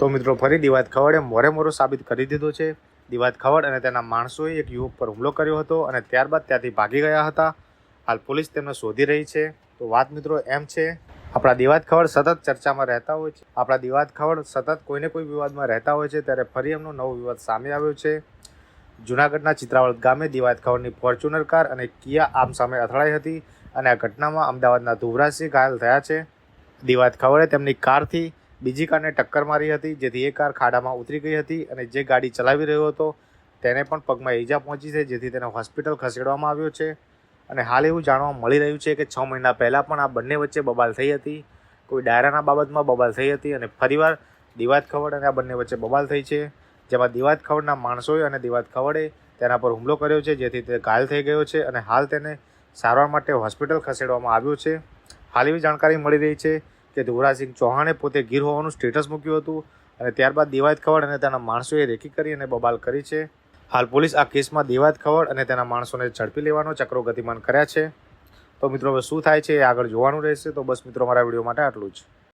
તો મિત્રો ફરી દિવાત ખવડે મોરે મોરો સાબિત કરી દીધો છે. દિવાત ખવડ અને તેના માણસોએ એક યુવક પર હુમલો કર્યો હતો અને ત્યારબાદ ત્યાંથી ભાગી ગયા હતા. હાલ પોલીસ તેમને શોધી રહી છે. તો વાત મિત્રો એમ છે, આપણા દિવાદ ખવડ સતત ચર્ચામાં રહેતા હોય છે. આપણા દિવાદ ખવડ સતત કોઈને કોઈ વિવાદમાં રહેતા હોય છે, ત્યારે ફરી એમનો નવો વિવાદ સામે આવ્યો છે. જૂનાગઢના ચિત્રાવળ ગામે દિવાદ ખવડની ફોર્ચ્યુનર કાર અને કિયા આમ સામે અથડાઈ હતી અને આ ઘટનામાં અમદાવાદના ધુવરાજસિંહ ઘાયલ થયા છે. દિવાદ ખવડે તેમની કારથી બીજી કારને ટક્કર મારી હતી, જેથી એ કાર ખાડામાં ઉતરી ગઈ હતી અને જે ગાડી ચલાવી રહ્યો હતો, તેને પણ પગમાં ઈજા પહોંચી છે, જેથી તેને હોસ્પિટલ ખસેડવામાં આવ્યો છે. અને હાલ એવું જાણવા મળી રહ્યું છે કે છ મહિના પહેલાં પણ આ બંને વચ્ચે બબાલ થઈ હતી. કોઈ ડાયરાના બાબતમાં બબાલ થઈ હતી અને ફરીવાર દિવાત ખવડ અને આ બંને વચ્ચે બબાલ થઈ છે. જેમાં દિવાત ખવડના માણસોએ અને દિવાત ખવડે તેના પર હુમલો કર્યો છે, જેથી તે ઘાયલ થઈ ગયો છે અને હાલ તેને સારવાર માટે હોસ્પિટલ ખસેડવામાં આવ્યો છે. હાલ એવી જાણકારી મળી રહી છે કે ધુવરાજસિંહ ચૌહાણે પોતે ગીર હોવાનું સ્ટેટસ મૂક્યું હતું અને ત્યારબાદ દેવાયત ખવડ અને તેના માણસોએ રેકી કરી અને બબાલ કરી છે. હાલ પોલીસ આ કેસમાં દેવાયત ખવડ અને તેના માણસોને ઝડપી લેવાનો, ચક્રો ગતિમાન કર્યા છે. તો મિત્રો, હવે શું થાય છે એ આગળ જોવાનું રહેશે. તો બસ મિત્રો, મારા વીડિયો માટે આટલું જ.